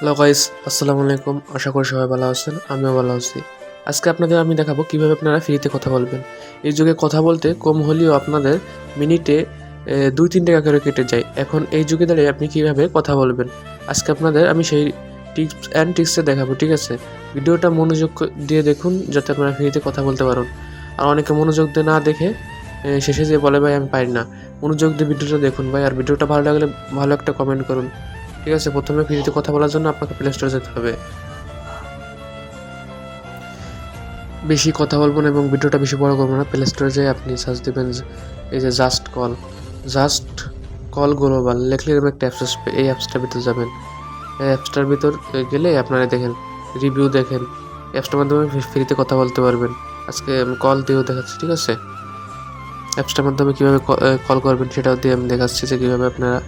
Hello guys, আসসালামু আলাইকুম। আশা করি সবাই ভালো আছেন, আমিও ভালো আছি। আজকে আপনাদের আমি দেখাবো কীভাবে আপনারা ফ্রিতে কথা বলবেন। এই যুগে কথা বলতে কম হলেও আপনাদের মিনিটে দুই, তিন টাকা করে কেটে যায়। এখন এই যুগে দাঁড়িয়ে আপনি কীভাবে কথা বলবেন? আজকে আপনাদের আমি সেই টিপস অ্যান্ড ট্রিক্সে দেখাবো, ঠিক আছে? ভিডিওটা মনোযোগ দিয়ে দেখুন, যাতে আপনারা ফ্রিতে কথা বলতে পারুন। আর অনেকে মনোযোগ দিয়ে না দেখে শেষে যে বলে, ভাই, আমি পারি না। মনোযোগ দিয়ে ভিডিওটা দেখুন, ভাই। আর ভিডিওটা ভালো লাগলে ভালো একটা কমেন্ট করুন। ঠিক আছে, প্রথমে ফ্রিতে কথা বলার জন্য আপনাকে প্লে স্টোরে যেতে হবে। বেশি কথা বলব না এবং ভিডিওটা বেশি বড় করব না প্লে স্টোরে যেয়ে আপনি সার্চ দেবেন এই যে just call just call global লেখলে এরকম একটা অ্যাপস আসবে, এই অ্যাপসটার ভিতর যাবেন। এই অ্যাপসটার ভিতর গেলে আপনারা দেখেন রিভিউ দেখেন অ্যাপসটার মাধ্যমে ফ্রিতে কথা বলতে পারবেন। আজকে আমি কল দিয়েও দেখাচ্ছি, ঠিক আছে? অ্যাপসটার মাধ্যমে কীভাবে কল করবেন সেটাও দিয়ে আমি দেখাচ্ছি যে কীভাবে আপনারা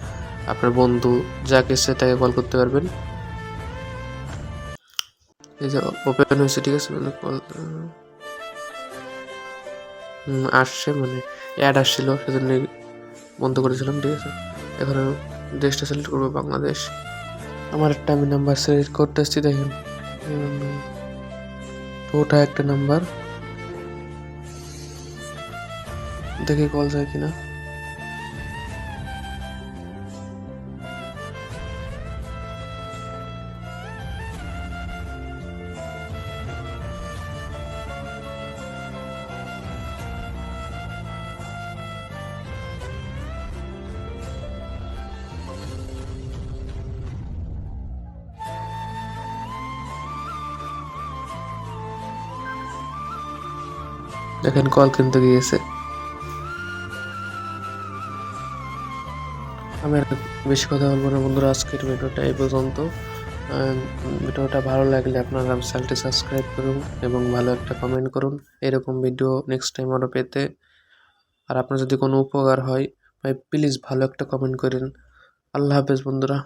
আপনার বন্ধু যাকে সে তাকে কল করতে পারবেন। এই যে ওপেন হয়েছে, ঠিক আছে? মানে কল আসছে মানে অ্যাড আসছিল সেজন্য বন্ধ করেছিলাম, ঠিক আছে? এখন দেশটা সিলেক্ট করব, বাংলাদেশ। আমার একটা আমি নাম্বার সিলেক্ট করতে আসছি, দেখেন। ওটা একটা নাম্বার দেখে কল যায় কিনা। দেখেন কল কিন্তু গিয়েছে। আমি বেশি কথা বলব না বন্ধুরা, আজকের ভিডিওটা এই পর্যন্ত। ভিডিওটা ভালো লাগলে আপনারা চ্যানেলটি সাবস্ক্রাইব করুন এবং ভালো একটা কমেন্ট করুন। এরকম ভিডিও নেক্সট টাইম আরও পেতে। আর আপনার যদি কোনো উপকার হয় প্লিজ ভালো একটা কমেন্ট করেন। আল্লাহ হাফেজ বন্ধুরা।